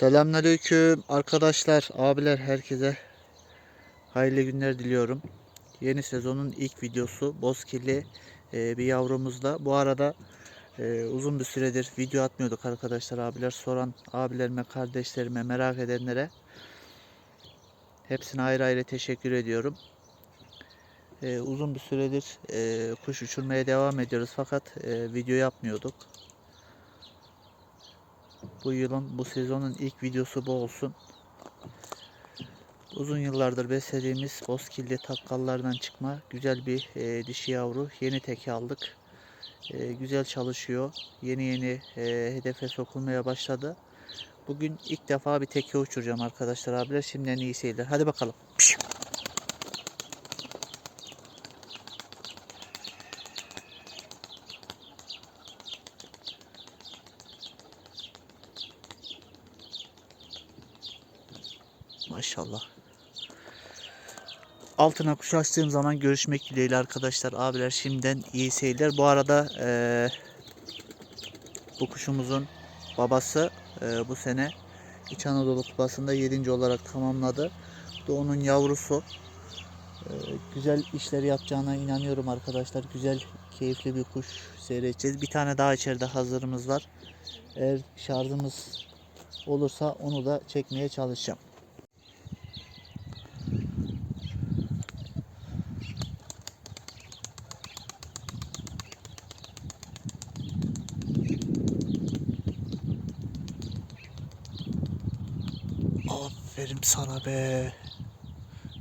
Selamünaleyküm arkadaşlar, abiler herkese hayırlı günler diliyorum. Yeni sezonun ilk videosu bozkirli e, bir yavrumuzla. Bu arada e, uzun bir süredir video atmıyorduk arkadaşlar. Abiler soran abilerime, kardeşlerime, merak edenlere hepsine ayrı ayrı teşekkür ediyorum. E, uzun bir süredir e, kuş uçurmaya devam ediyoruz fakat e, video yapmıyorduk. Bu yılın, bu sezonun ilk videosu bu olsun. Uzun yıllardır beslediğimiz bozkilli takkallardan çıkma güzel bir e, dişi yavru. Yeni teke aldık. E, güzel çalışıyor. Yeni yeni e, hedefe sokulmaya başladı. Bugün ilk defa bir teke uçuracağım arkadaşlar abiler. Şimdiden iyi seyirler. Hadi bakalım. Pişt. Maşallah. Altına kuş açtığım zaman görüşmek dileğiyle arkadaşlar. Abiler şimdiden iyi seyirler. Bu arada eee, bu kuşumuzun babası eee, bu sene İç Anadolu Kupası'nda 7. olarak tamamladı. Bu da onun yavrusu. Eee, güzel işler yapacağına inanıyorum arkadaşlar. Güzel, keyifli bir kuş seyredeceğiz. Bir tane daha içeride hazırımız var. Eğer şarjımız olursa onu da çekmeye çalışacağım. Aferin sana be.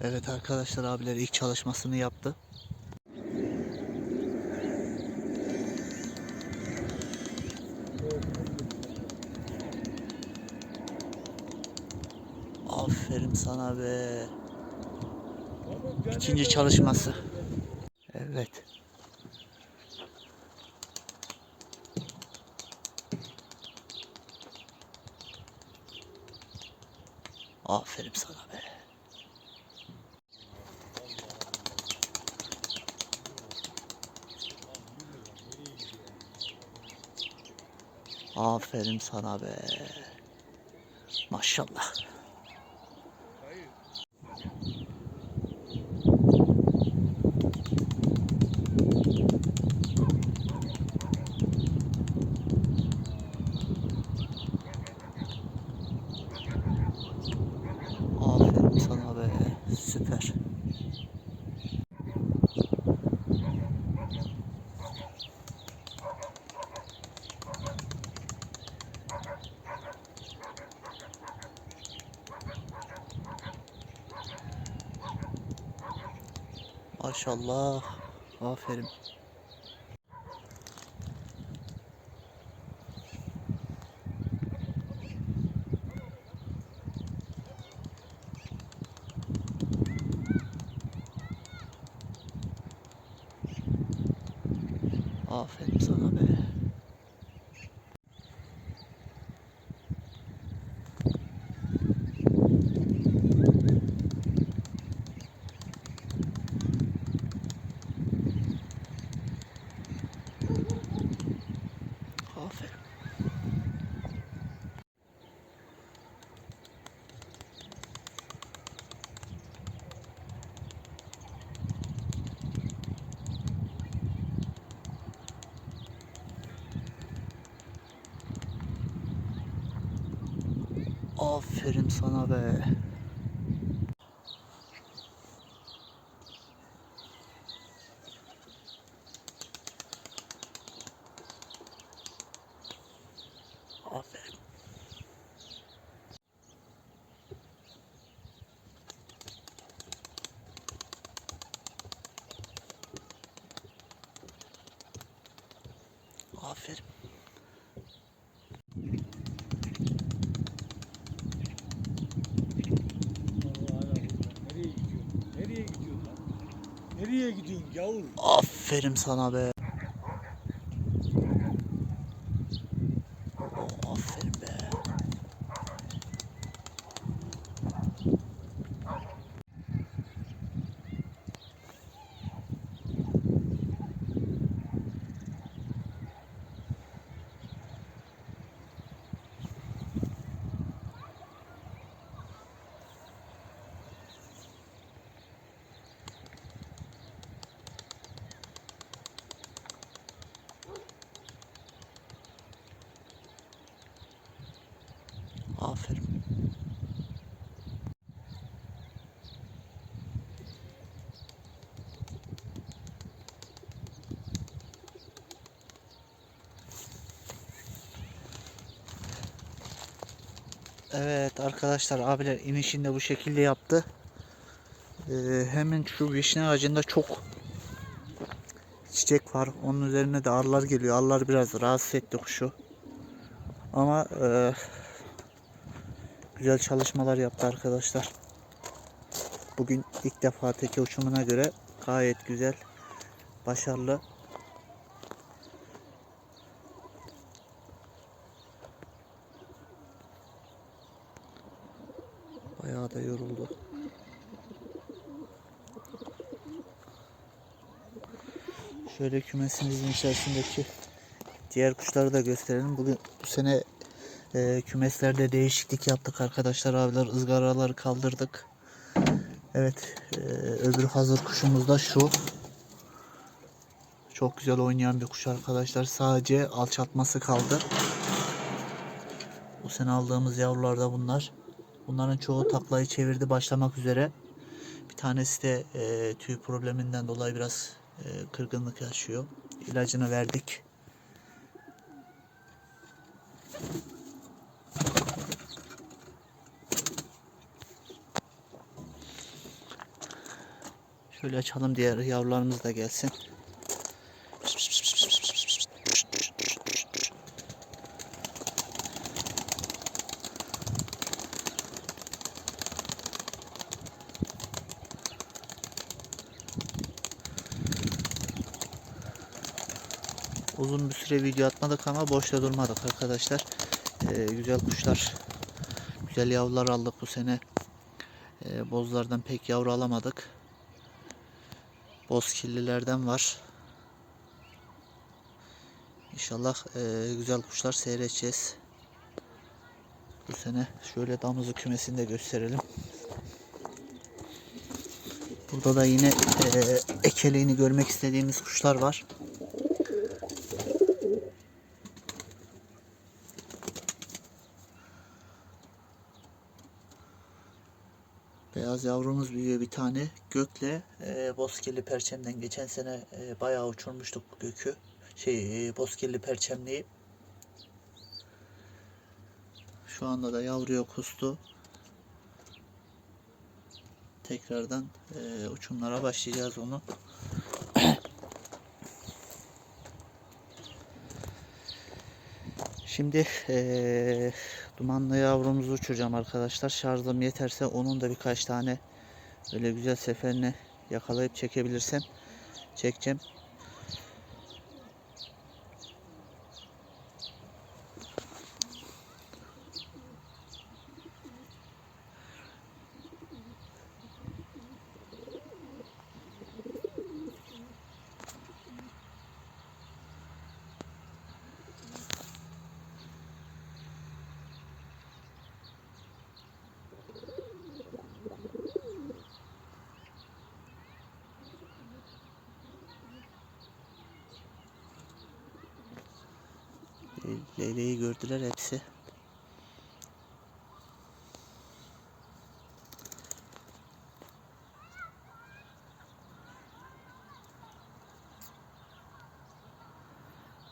Evet arkadaşlar abiler ilk çalışmasını yaptı. Aferin sana be. İkinci çalışması. Evet. Aferin sana be. Aferin sana be. Maşallah. Aferin sana be. Süper. Maşallah. Aferin. Aferin sana be. Aferin. Aferin sana be. Aferin. Aferin. Nereye gidiyorsun? Nereye gidiyorsun lan? Nereye gidiyorsun yavrum? Aferin sana be. Oo, aferin be. Evet arkadaşlar abiler inişini de bu şekilde yaptı. Ee, hemen şu vişne ağacında çok çiçek var. Onun üzerine de arılar geliyor. Arılar biraz rahatsız etti kuşu. Ama e, güzel çalışmalar yaptı arkadaşlar. Bugün ilk defa teke uçumuna göre gayet güzel, başarılı. Bayağı da yoruldu. Şöyle kümesimizin içerisindeki diğer kuşları da gösterelim. Bugün bu sene e, kümeslerde değişiklik yaptık arkadaşlar abiler ızgaraları kaldırdık. Evet e, öbür hazır kuşumuz da şu. Çok güzel oynayan bir kuş arkadaşlar. Sadece alçaltması kaldı. Bu sene aldığımız yavrular da bunlar. Bunların çoğu taklayı çevirdi başlamak üzere. Bir tanesi de e, tüy probleminden dolayı biraz e, kırgınlık yaşıyor. İlacını verdik. Şöyle açalım diğer yavrularımız da gelsin. Uzun bir süre video atmadık ama boşta durmadık arkadaşlar. Ee, güzel kuşlar, güzel yavrular aldık bu sene. Ee, bozlardan pek yavru alamadık. Bozkirlilerden var. İnşallah e, güzel kuşlar seyredeceğiz. Bu sene şöyle damızı kümesini de gösterelim. Burada da yine e, ekeliğini görmek istediğimiz kuşlar var. Beyaz yavrumuz büyüyor bir tane. Gökle e, bozkirli perçemden geçen sene e, bayağı uçurmuştuk gökü. Şey e, bozkirli perçemliği. Şu anda da yavruya kustu. Tekrardan e, uçumlara başlayacağız onu. Şimdi eee, dumanlı yavrumuzu uçuracağım arkadaşlar. Şarjım yeterse onun da birkaç tane öyle güzel seferini yakalayıp çekebilirsem çekeceğim. Leyleği gördüler hepsi.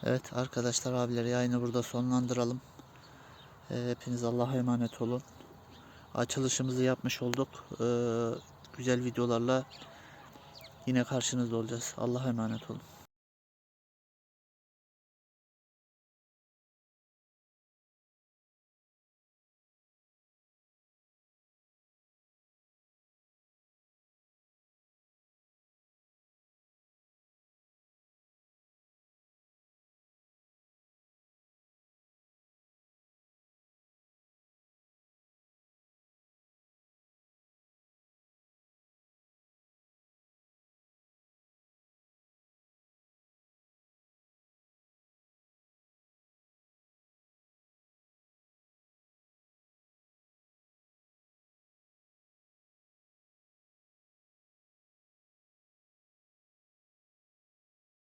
Evet arkadaşlar abiler yayını burada sonlandıralım. Ee, Hepiniz Allah'a emanet olun. Açılışımızı yapmış olduk. Ee, güzel videolarla yine karşınızda olacağız. Allah'a emanet olun.